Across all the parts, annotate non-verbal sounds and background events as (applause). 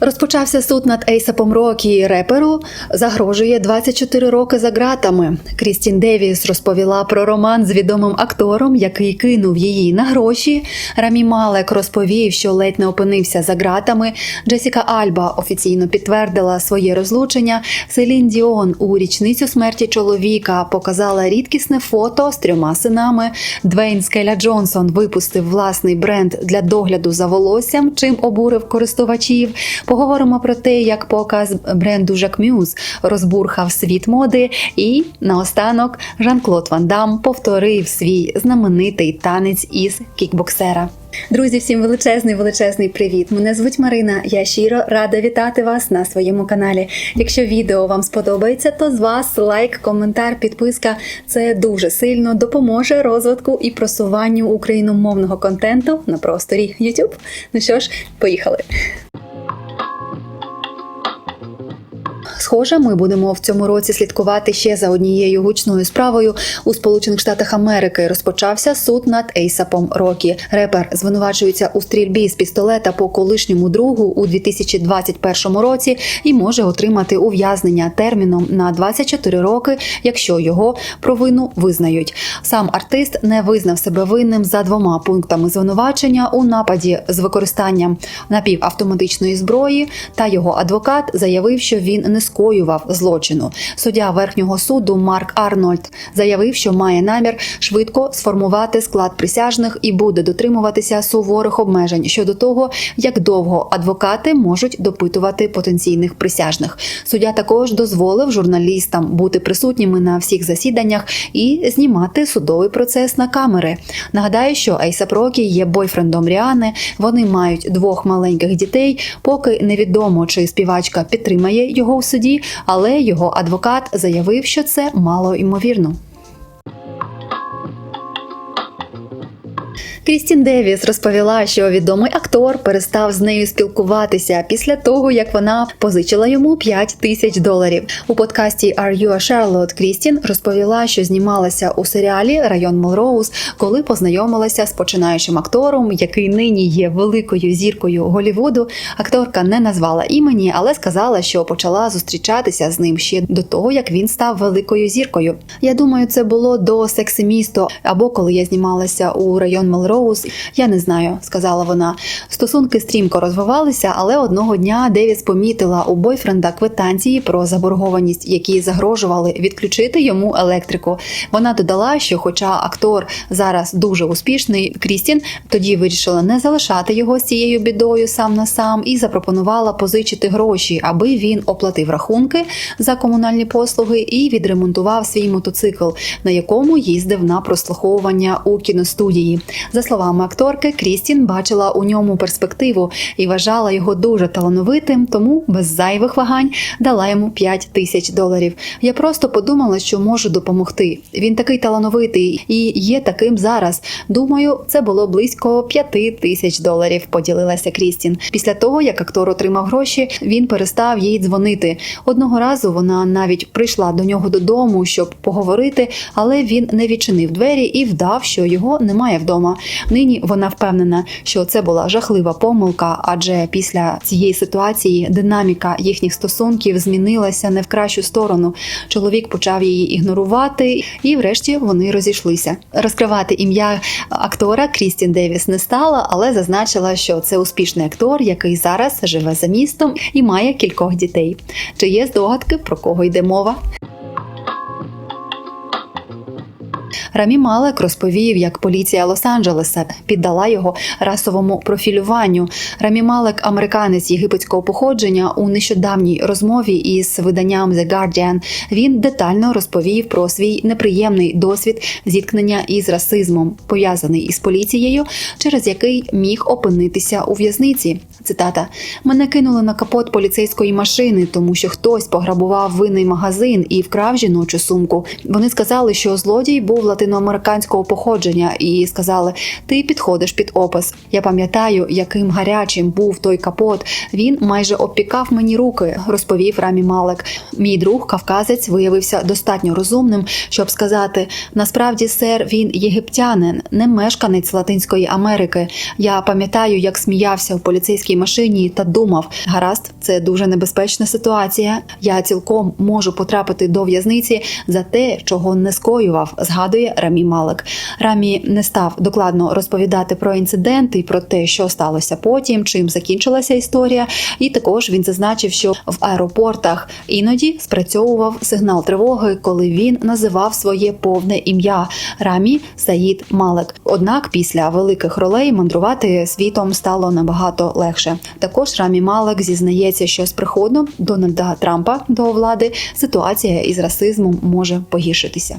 Розпочався суд над Ейсапом Рокі. Реперу загрожує 24 роки за ґратами. Крістін Девіс розповіла про роман з відомим актором, який кинув її на гроші. Рамі Малек розповів, що ледь не опинився за ґратами. Джесіка Альба офіційно підтвердила своє розлучення. Селін Діон у річницю смерті чоловіка показала рідкісне фото з трьома синами. Двейн Скеля Джонсон випустив власний бренд для догляду за волоссям, чим обурив користувачів. Поговоримо про те, як показ бренду Жакмюз розбурхав світ моди. І наостанок Жан-Клод Ван Дам повторив свій знаменитий танець із кікбоксера. Друзі, всім величезний величезний привіт! Мене звуть Марина. Я щиро рада вітати вас на своєму каналі. Якщо відео вам сподобається, то з вас лайк, коментар, підписка це дуже сильно допоможе розвитку і просуванню україномовного контенту на просторі YouTube. Ну що ж, поїхали! Схоже, ми будемо в цьому році слідкувати ще за однією гучною справою у Сполучених Штатах Америки. Розпочався суд над Ейсапом Рокі. Репер звинувачується у стрільбі з пістолета по колишньому другу у 2021 році і може отримати ув'язнення терміном на 24 роки, якщо його провину визнають. Сам артист не визнав себе винним за двома пунктами звинувачення у нападі з використанням напівавтоматичної зброї. Та його адвокат заявив, що він не скоював злочину. Суддя верхнього суду Марк Арнольд заявив, що має намір швидко сформувати склад присяжних і буде дотримуватися суворих обмежень щодо того, як довго адвокати можуть допитувати потенційних присяжних. Суддя також дозволив журналістам бути присутніми на всіх засіданнях і знімати судовий процес на камери. Нагадаю, що Ейсап Рокі є бойфрендом Ріани. Вони мають двох маленьких дітей. Поки невідомо, чи співачка підтримає його у суді, але його адвокат заявив, що це мало ймовірно. Крістін Девіс розповіла, що відомий актор перестав з нею спілкуватися після того, як вона позичила йому 5 тисяч доларів. У подкасті «Are you a Charlotte» Крістін розповіла, що знімалася у серіалі Район Мелроуз, коли познайомилася з починаючим актором, який нині є великою зіркою Голівуду. Акторка не назвала імені, але сказала, що почала зустрічатися з ним ще до того, як він став великою зіркою. Я думаю, це було до секси місто або коли я знімалася у район Мелроуз. Я не знаю, сказала вона. Стосунки стрімко розвивалися, але одного дня Девіс помітила у бойфренда квитанції про заборгованість, які загрожували відключити йому електрику. Вона додала, що, хоча актор зараз дуже успішний, Крістін тоді вирішила не залишати його з цією бідою сам на сам і запропонувала позичити гроші, аби він оплатив рахунки за комунальні послуги і відремонтував свій мотоцикл, на якому їздив на прослуховування у кіностудії. За словами акторки, Крістін бачила у ньому перспективу і вважала його дуже талановитим, тому без зайвих вагань дала йому 5 тисяч доларів. Я просто подумала, що можу допомогти. Він такий талановитий і є таким зараз. Думаю, це було близько 5 тисяч доларів. Поділилася Крістін. Після того, як актор отримав гроші, він перестав їй дзвонити. Одного разу вона навіть прийшла до нього додому, щоб поговорити, але він не відчинив двері і вдав, що його немає вдома. Нині вона впевнена, що це була жахлива помилка, адже після цієї ситуації динаміка їхніх стосунків змінилася не в кращу сторону. Чоловік почав її ігнорувати, і, врешті, вони розійшлися. Розкривати ім'я актора Крістін Девіс не стала, але зазначила, що це успішний актор, який зараз живе за містом і має кількох дітей. Чи є здогадки про кого йде мова? Рамі Малек розповів, як поліція Лос-Анджелеса піддала його расовому профілюванню. Рамі Малек, американець єгипетського походження, у нещодавній розмові із виданням The Guardian, він детально розповів про свій неприємний досвід зіткнення із расизмом, пов'язаний із поліцією, через який міг опинитися у в'язниці. Цитата: мене кинули на капот поліцейської машини, тому що хтось пограбував винний магазин і вкрав жіночу сумку. Вони сказали, що злодій був латиноамериканського походження, і сказали: Ти підходиш під опис. Я пам'ятаю, яким гарячим був той капот. Він майже обпікав мені руки, розповів Рамі Малек. Мій друг кавказець виявився достатньо розумним, щоб сказати: насправді, сер, він єгиптянин, не мешканець Латинської Америки. Я пам'ятаю, як сміявся в поліцейській машині та думав: гаразд, це дуже небезпечна ситуація. Я цілком можу потрапити до в'язниці за те, чого не скоював. Згадує Рамі Малик. Рамі не став докладно розповідати про інцидент і про те, що сталося потім, чим закінчилася історія. І також він зазначив, що в аеропортах іноді спрацьовував сигнал тривоги, коли він називав своє повне ім'я Рамі Саїд Малик. Однак після великих ролей мандрувати світом стало набагато легше. Також Рамі Малек зізнається, що з приходом Дональда Трампа до влади ситуація із расизмом може погіршитися.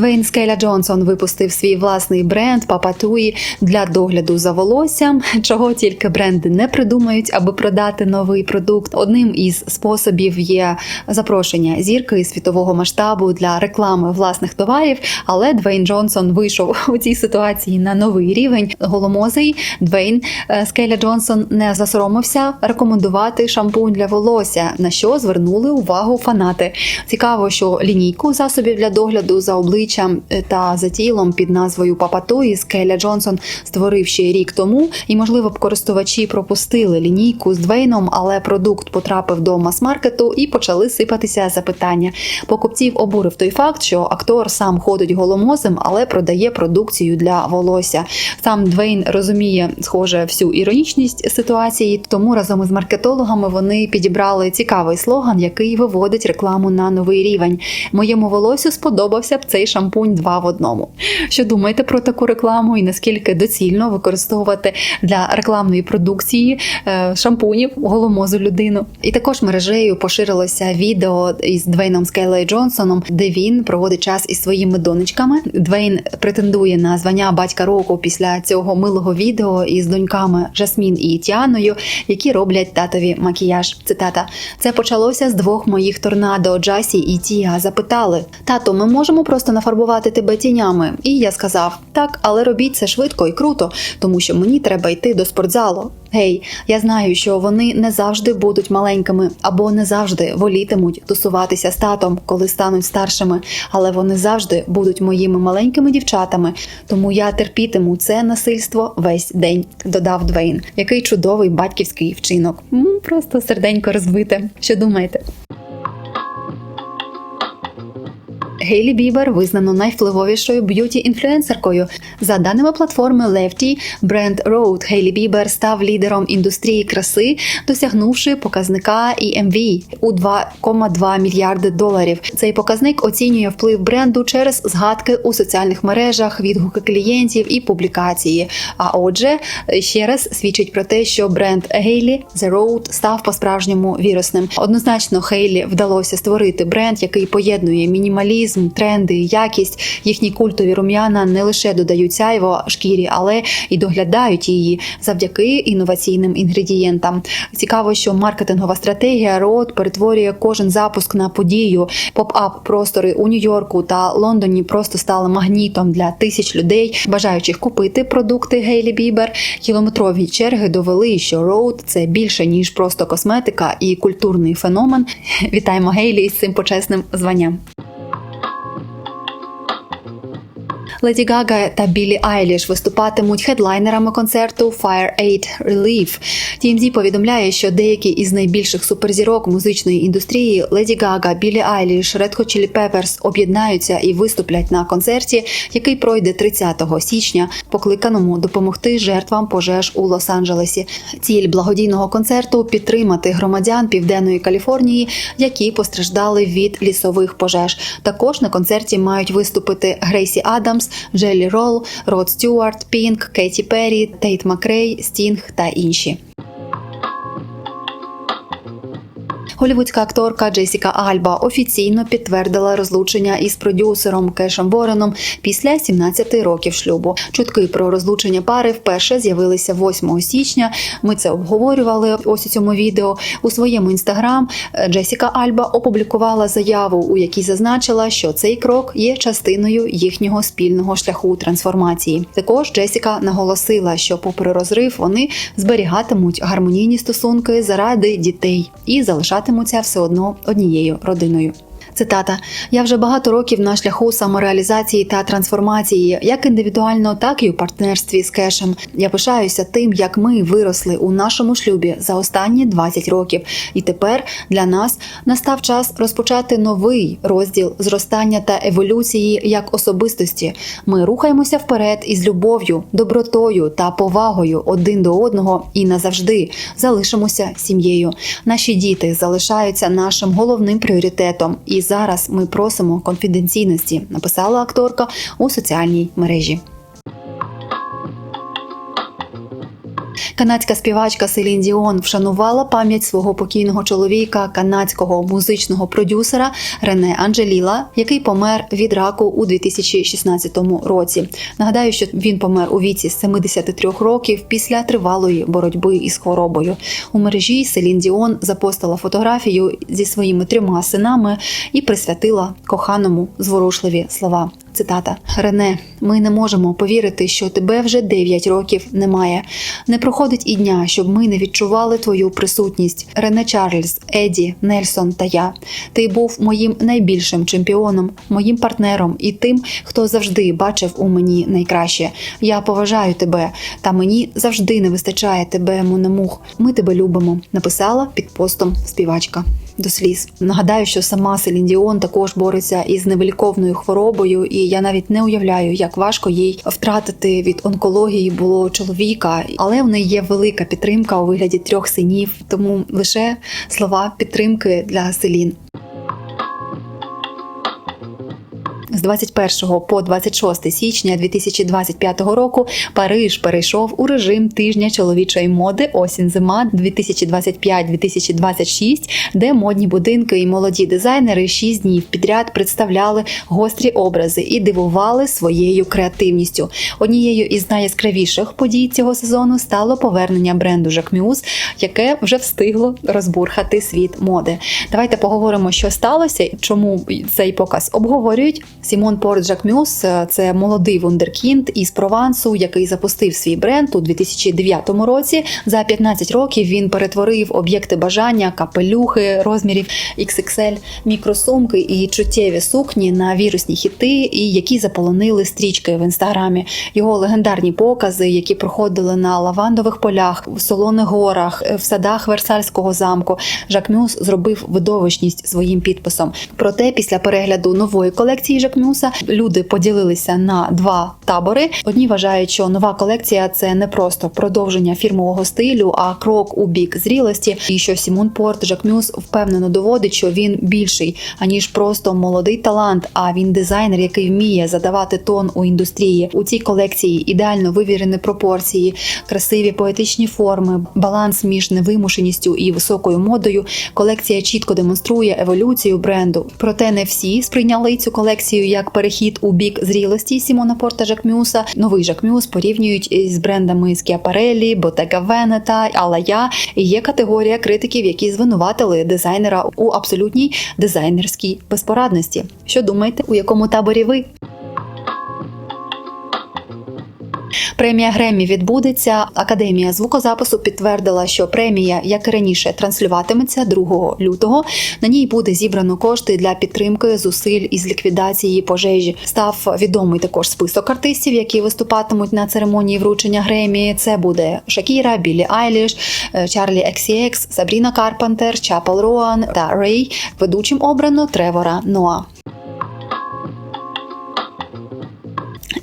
Двейн Скеля Джонсон випустив свій власний бренд Папатуї для догляду за волоссям, чого тільки бренди не придумають, аби продати новий продукт. Одним із способів є запрошення зірки світового масштабу для реклами власних товарів. Але Двейн Джонсон вийшов у цій ситуації на новий рівень. Голомозий Двейн е, Скеля Джонсон не засоромився рекомендувати шампунь для волосся, на що звернули увагу фанати. Цікаво, що лінійку засобів для догляду за обличчям обличчям та за тілом під назвою Папатої Скеля Джонсон створив ще рік тому, і можливо б користувачі пропустили лінійку з Двейном, але продукт потрапив до мас-маркету і почали сипатися запитання. Покупців обурив той факт, що актор сам ходить голомозим, але продає продукцію для волосся. Сам Двейн розуміє, схоже, всю іронічність ситуації, тому разом із маркетологами вони підібрали цікавий слоган, який виводить рекламу на новий рівень. Моєму волосю сподобався б цей шампунь два в одному. Що думаєте про таку рекламу і наскільки доцільно використовувати для рекламної продукції е, шампунів голомозу людину? І також мережею поширилося відео із Двейном Скейлей Джонсоном, де він проводить час із своїми донечками. Двейн претендує на звання батька року після цього милого відео із доньками Жасмін і Тіаною, які роблять татові макіяж. Цитата: це почалося з двох моїх торнадо Джасі і Тія. Запитали: тато, ми можемо просто нафарбувати тебе тінями. І я сказав: так, але робіть це швидко і круто, тому що мені треба йти до спортзалу. Гей, я знаю, що вони не завжди будуть маленькими або не завжди волітимуть тусуватися з татом, коли стануть старшими, але вони завжди будуть моїми маленькими дівчатами. Тому я терпітиму це насильство весь день. Додав Двейн. Який чудовий батьківський вчинок. М, Просто серденько розбите. Що думаєте? Гейлі Бібер визнано найвпливовішою б'юті-інфлюенсеркою. За даними платформи Lefty, бренд Road Гейлі Бібер став лідером індустрії краси, досягнувши показника EMV у 2,2 мільярди доларів. Цей показник оцінює вплив бренду через згадки у соціальних мережах, відгуки клієнтів і публікації. А отже, ще раз свідчить про те, що бренд Гейлі The Road став по-справжньому вірусним. Однозначно, Хейлі вдалося створити бренд, який поєднує мінімалізм тренди, якість. Їхні культові рум'яна не лише додають сяйво шкірі, але і доглядають її завдяки інноваційним інгредієнтам. Цікаво, що маркетингова стратегія Рот перетворює кожен запуск на подію. Поп-ап простори у Нью-Йорку та Лондоні просто стали магнітом для тисяч людей, бажаючих купити продукти Гейлі Бібер. Кілометрові черги довели, що Роуд це більше ніж просто косметика і культурний феномен. Вітаємо Гейлі із цим почесним званням. Леді Гага та Білі Айліш виступатимуть хедлайнерами концерту Fire Aid Relief. TMZ повідомляє, що деякі із найбільших суперзірок музичної індустрії Леді Гага, Білі Айліш, Red Hot Chili Peppers об'єднаються і виступлять на концерті, який пройде 30 січня, покликаному допомогти жертвам пожеж у Лос-Анджелесі. Ціль благодійного концерту підтримати громадян Південної Каліфорнії, які постраждали від лісових пожеж. Також на концерті мають виступити Грейсі Адамс. Джеллі Ролл, Род Стюарт, Пінк, Кейті Перрі, Тейт Макрей, Стінг та інші. Голівудська акторка Джесіка Альба офіційно підтвердила розлучення із продюсером Кешем Вореном після 17 років шлюбу. Чутки про розлучення пари вперше з'явилися 8 січня. Ми це обговорювали ось у цьому відео. У своєму інстаграм Джесіка Альба опублікувала заяву, у якій зазначила, що цей крок є частиною їхнього спільного шляху трансформації. Також Джесіка наголосила, що, попри розрив, вони зберігатимуть гармонійні стосунки заради дітей і залишатимуться все одно однією родиною. Цитата: Я вже багато років на шляху самореалізації та трансформації, як індивідуально, так і у партнерстві з кешем. Я пишаюся тим, як ми виросли у нашому шлюбі за останні 20 років, і тепер для нас настав час розпочати новий розділ зростання та еволюції як особистості. Ми рухаємося вперед із любов'ю, добротою та повагою один до одного і назавжди залишимося сім'єю. Наші діти залишаються нашим головним пріоритетом, і зараз ми просимо конфіденційності, написала акторка у соціальній мережі. Канадська співачка Селін Діон вшанувала пам'ять свого покійного чоловіка, канадського музичного продюсера Рене Анджеліла, який помер від раку у 2016 році. Нагадаю, що він помер у віці 73 років після тривалої боротьби із хворобою. У мережі Селін Діон запостила фотографію зі своїми трьома синами і присвятила коханому зворушливі слова. Цитата Рене, ми не можемо повірити, що тебе вже 9 років немає. Не проходить і дня, щоб ми не відчували твою присутність. Рене Чарльз, Еді, Нельсон та я. Ти був моїм найбільшим чемпіоном, моїм партнером і тим, хто завжди бачив у мені найкраще. Я поважаю тебе, та мені завжди не вистачає тебе, Монемух. Ми тебе любимо. Написала під постом співачка. До сліз нагадаю, що сама Селін Діон також бореться із невеликовною хворобою, і я навіть не уявляю, як важко їй втратити від онкології було чоловіка, але в неї є велика підтримка у вигляді трьох синів, тому лише слова підтримки для Селін. З 21 по 26 січня 2025 року Париж перейшов у режим тижня чоловічої моди осінь-зима 2025-2026, де модні будинки і молоді дизайнери 6 днів підряд представляли гострі образи і дивували своєю креативністю. Однією із найяскравіших подій цього сезону стало повернення бренду Jacquemus, яке вже встигло розбурхати світ моди. Давайте поговоримо, що сталося, чому цей показ обговорюють. Сімон Порт Жакмюс це молодий вундеркінд із Провансу, який запустив свій бренд у 2009 році. За 15 років він перетворив об'єкти бажання, капелюхи розмірів XXL, мікросумки і чуттєві сукні на вірусні хіти, і які заполонили стрічки в інстаграмі. Його легендарні покази, які проходили на лавандових полях, в солоних горах, в садах Версальського замку. Жакмюс зробив видовищність своїм підписом. Проте, після перегляду нової колекції Жакмюс Мюса люди поділилися на два табори. Одні вважають, що нова колекція це не просто продовження фірмового стилю, а крок у бік зрілості. І що Сімон Порт Жакмюс впевнено доводить, що він більший аніж просто молодий талант. А він дизайнер, який вміє задавати тон у індустрії. У цій колекції ідеально вивірені пропорції, красиві поетичні форми, баланс між невимушеністю і високою модою. Колекція чітко демонструє еволюцію бренду. Проте не всі сприйняли цю колекцію як перехід у бік зрілості Сімона Порта Жакмюса. Новий Жакмюс порівнюють з брендами Скіапарелі, Ботега Венета, Алая. І є категорія критиків, які звинуватили дизайнера у абсолютній дизайнерській безпорадності. Що думаєте, у якому таборі ви? Премія Греммі відбудеться. Академія звукозапису підтвердила, що премія, як і раніше, транслюватиметься 2 лютого. На ній буде зібрано кошти для підтримки зусиль із ліквідації пожежі. Став відомий також список артистів, які виступатимуть на церемонії вручення Греммі. Це буде Шакіра, Білі Айліш, Чарлі XCX, Сабріна Карпентер, Чапел Роан та Рей. Ведучим обрано Тревора Ноа.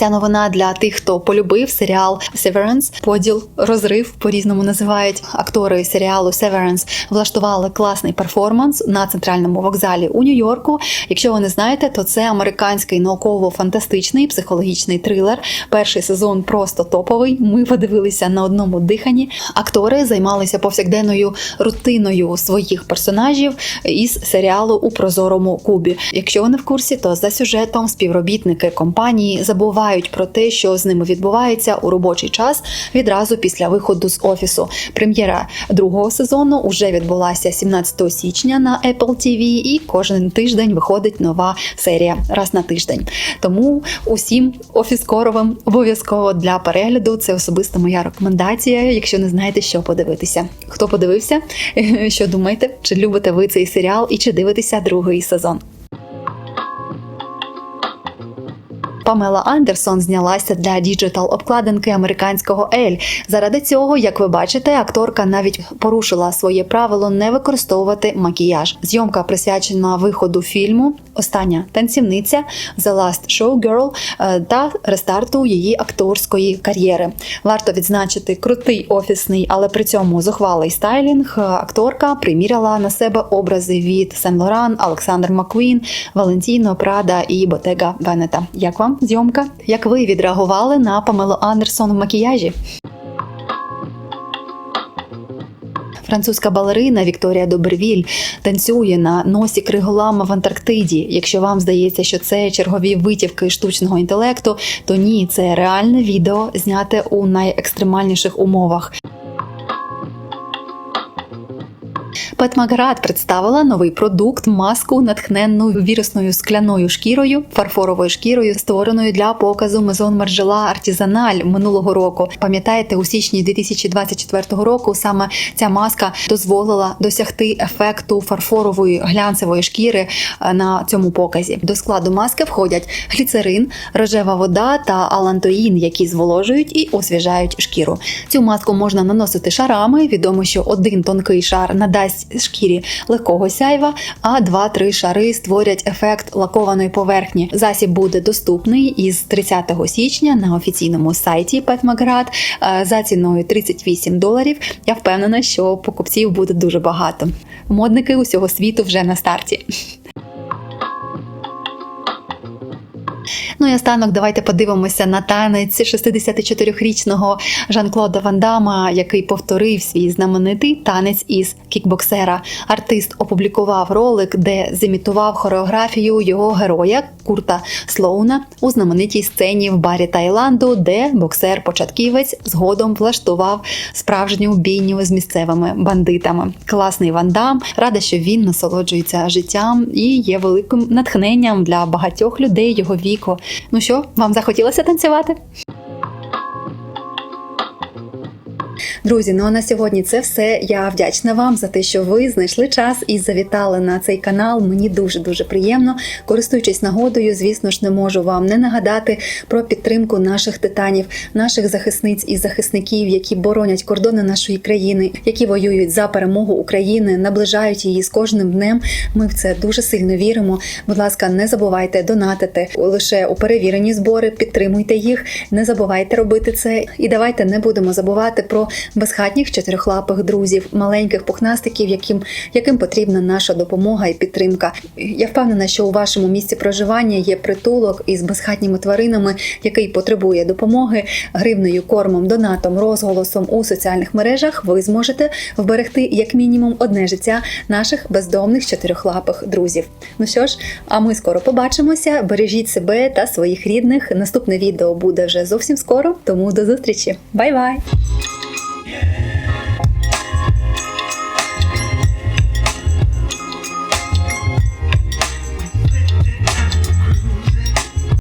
Ця новина для тих, хто полюбив серіал Severance. Поділ, розрив по-різному називають актори серіалу Severance влаштували класний перформанс на центральному вокзалі у Нью-Йорку. Якщо ви не знаєте, то це американський науково-фантастичний психологічний трилер. Перший сезон просто топовий. Ми подивилися на одному диханні. Актори займалися повсякденною рутиною своїх персонажів із серіалу у прозорому кубі. Якщо ви не в курсі, то за сюжетом співробітники компанії забувають про те, що з ними відбувається у робочий час відразу після виходу з офісу. Прем'єра другого сезону вже відбулася 17 січня на Apple TV і кожен тиждень виходить нова серія раз на тиждень. Тому усім офіскоровим обов'язково для перегляду це особиста моя рекомендація. Якщо не знаєте, що подивитися. Хто подивився? (laughs) Що думаєте? Чи любите ви цей серіал і чи дивитеся другий сезон? Памела Андерсон знялася для діджитал обкладинки американського Ель. Заради цього, як ви бачите, акторка навіть порушила своє правило не використовувати макіяж. Зйомка присвячена виходу фільму Остання танцівниця The Last Showgirl е, та рестарту її акторської кар'єри. Варто відзначити крутий офісний, але при цьому зухвалий стайлінг. Акторка приміряла на себе образи від Сен Лоран, Олександр Маккуін, Валентіно Прада і Ботега Венета. Як вам зйомка? Як ви відреагували на Памелу Андерсон в макіяжі? Французька балерина Вікторія Добервіль танцює на носі криголама в Антарктиді. Якщо вам здається, що це чергові витівки штучного інтелекту, то ні, це реальне відео зняте у найекстремальніших умовах. Петмаград представила новий продукт маску, натхненну вірусною скляною шкірою, фарфоровою шкірою, створеною для показу Мезон Маржела Артізаналь минулого року. Пам'ятаєте, у січні 2024 року саме ця маска дозволила досягти ефекту фарфорової глянцевої шкіри е, на цьому показі. До складу маски входять гліцерин, рожева вода та алантоїн, які зволожують і освіжають шкіру. Цю маску можна наносити шарами. Відомо, що один тонкий шар надасть шкірі легкого сяйва, а два-три шари створять ефект лакованої поверхні. Засіб буде доступний із 30 січня на офіційному сайті Петмаград за ціною 38 доларів. Я впевнена, що покупців буде дуже багато. Модники усього світу вже на старті. Ну і останок давайте подивимося на танець 64-річного Жан-Клода Ван Дамма, який повторив свій знаменитий танець із кікбоксера. Артист опублікував ролик, де зімітував хореографію його героя Курта Слоуна у знаменитій сцені в барі Таїланду, де боксер-початківець згодом влаштував справжню бійню з місцевими бандитами. Класний Ван Дам, рада, що він насолоджується життям і є великим натхненням для багатьох людей його віку. Ну що, вам захотілося танцювати? Друзі, ну а на сьогодні це все. Я вдячна вам за те, що ви знайшли час і завітали на цей канал. Мені дуже дуже приємно. Користуючись нагодою, звісно ж, не можу вам не нагадати про підтримку наших титанів, наших захисниць і захисників, які боронять кордони нашої країни, які воюють за перемогу України, наближають її з кожним днем. Ми в це дуже сильно віримо. Будь ласка, не забувайте донатити лише у перевірені збори, підтримуйте їх, не забувайте робити це. І давайте не будемо забувати про безхатніх чотирьохлапих друзів, маленьких пухнастиків, яким яким потрібна наша допомога і підтримка. Я впевнена, що у вашому місці проживання є притулок із безхатніми тваринами, який потребує допомоги гривнею, кормом, донатом, розголосом у соціальних мережах. Ви зможете вберегти як мінімум одне життя наших бездомних чотирьохлапих друзів. Ну що ж, а ми скоро побачимося. Бережіть себе та своїх рідних. Наступне відео буде вже зовсім скоро, тому до зустрічі. Бай-бай! Yeah.